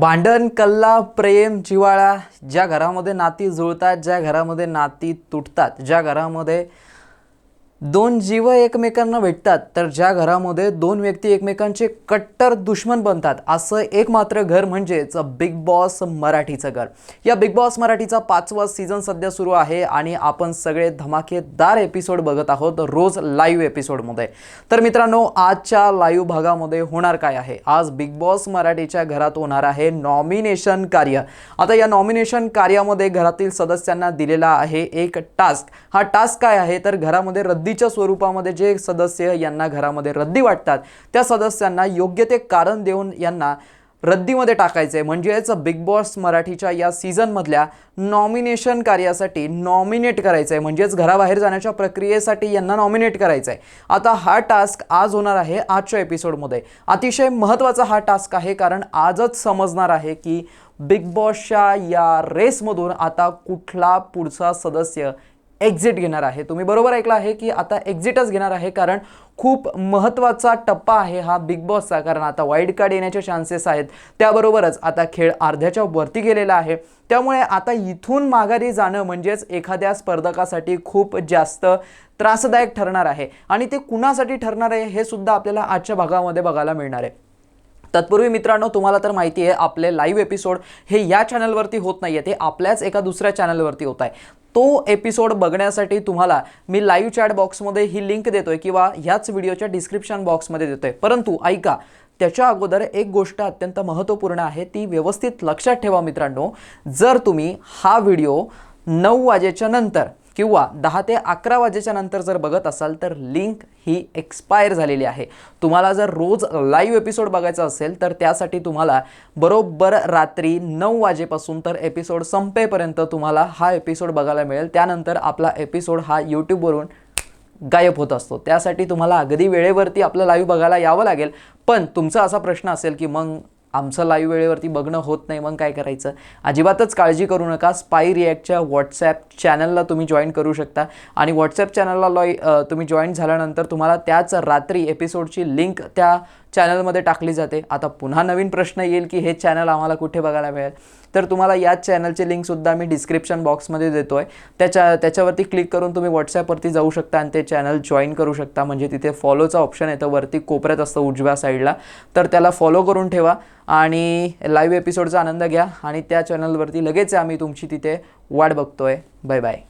भांडण कल्ला प्रेम जिवाळा ज्या घरामध्ये नाती जुळतात ज्या घरामध्ये नाती तुटतात ज्या घरामध्ये दोन जीव एकमेकांना भेटतात तर ज्या घरामध्ये दोन व्यक्ती एकमेकांचे कट्टर दुश्मन बनतात असं एक मात्र घर म्हणजेच बिग बॉस मराठीचं घर. या बिग बॉस मराठीचा पाचवा सीझन सध्या सुरू आहे आणि आपण सगळे धमाकेदार एपिसोड बघत आहोत रोज लाईव्ह एपिसोडमध्ये तर मित्रांनो आजच्या लाईव्ह भागामध्ये होणार काय आहे? आज बिग बॉस मराठीच्या घरात होणार आहे नॉमिनेशन कार्य. आता या नॉमिनेशन कार्यामध्ये घरातील सदस्यांना दिलेला आहे एक टास्क हा टास्क काय आहे? तर घरामध्ये रद्द रद्दीच्या स्वरूपामध्ये जे सदस्य यांना घरामध्ये रद्दी वाटतात त्या सदस्यांना योग्य ते कारण देऊन यांना रद्दीमध्ये टाकायचे म्हणजेच बिग बॉस मराठीच्या या सीझनमधल्या नॉमिनेशन कार्यासाठी नॉमिनेट करायचं आहे म्हणजेच घराबाहेर जाण्याच्या प्रक्रियेसाठी यांना नॉमिनेट करायचं आहे आता हा टास्क आज होणार आहे आजच्या एपिसोडमध्ये अतिशय महत्त्वाचा हा टास्क आहे कारण आजच समजणार आहे की बिग बॉसच्या या रेसमधून आता कुठला पुढचा सदस्य एक्झिट घेणार आहे. तुम्ही बरोबर ऐकलं आहे की आता एक्झिटच घेणार आहे कारण खूप महत्त्वाचा टप्पा आहे हा बिग बॉसचा कारण आता वाईल्ड कार्ड येण्याचे चान्सेस आहेत. त्याबरोबरच आता खेळ अर्ध्याच्या वरती गेलेला आहे. त्यामुळे आता इथून माघारी जाणं म्हणजेच एखाद्या स्पर्धकासाठी खूप जास्त त्रासदायक ठरणार आहे. आणि ते कुणासाठी ठरणार आहे हे सुद्धा आपल्याला आजच्या भागामध्ये बघायला मिळणार आहे. तत्पूर्वी मित्रांनो तुम्हाला तर माहिती आहे आपले लाईव्ह एपिसोड हे या चॅनलवरती होत नाही आहे ते आपल्याच एका दुसऱ्या चॅनलवरती होत आहे. तो एपिसोड बघण्यासाठी तुम्हाला मी लाईव्ह चॅट बॉक्समध्ये ही लिंक देतोय किंवा ह्याच व्हिडिओच्या डिस्क्रिप्शन बॉक्समध्ये देतोय. परंतु ऐका त्याच्या अगोदर एक गोष्ट अत्यंत महत्त्वपूर्ण आहे ती व्यवस्थित लक्षात ठेवा मित्रांनो. जर तुम्ही हा व्हिडिओ नऊ वाजेच्या नंतर किंवा दहा ते अकरा वाजेच्या नंतर जर बघत असाल तर लिंक ही एक्सपायर झालेली आहे. तुम्हाला जर रोज लाईव्ह एपिसोड बघायचा असेल तर त्यासाठी तुम्हाला बरोबर रात्री नऊ वाजेपासून तर एपिसोड संपेपर्यंत तुम्हाला हा एपिसोड बघायला मिळेल. त्यानंतर आपला एपिसोड हा यूट्यूबवरून गायब होत असतो. त्यासाठी तुम्हाला अगदी वेळेवरती आपलं लाईव्ह बघायला यावं लागेल. पण तुमचा असा प्रश्न असेल की मग आमचं लाईव्ह वेळेवरती बघणं होत नाही मग काय करायचं? अजिबातच काळजी करू नका. स्पाय रिॲक्टच्या व्हॉट्सॲप चॅनलला तुम्ही जॉईन करू शकता. आणि व्हॉट्सॲप चॅनलला लॉय तुम्ही जॉईन झाल्यानंतर तुम्हाला त्याच रात्री एपिसोडची लिंक त्या चॅनलमध्ये टाकली जाते. आता पुन्हा नवीन प्रश्न येईल की हे चॅनल आम्हाला कुठे बघायला मिळेल? तर तुम्हाला याच चॅनलची लिंकसुद्धा मी डिस्क्रिप्शन बॉक्समध्ये देतो आहे त्याच्या त्याच्यावरती क्लिक करून तुम्ही व्हॉट्सॲपवरती जाऊ शकता आणि ते चॅनल जॉईन करू शकता. म्हणजे तिथे फॉलोचा ऑप्शन येतं वरती कोपऱ्यात असतं उजव्या साईडला तर त्याला फॉलो करून ठेवा आणि लाईव्ह एपिसोडचा आनंद घ्या. आणि त्या चॅनलवरती लगेच आम्ही तुमची तिथे वाट बघतोय. Bye bye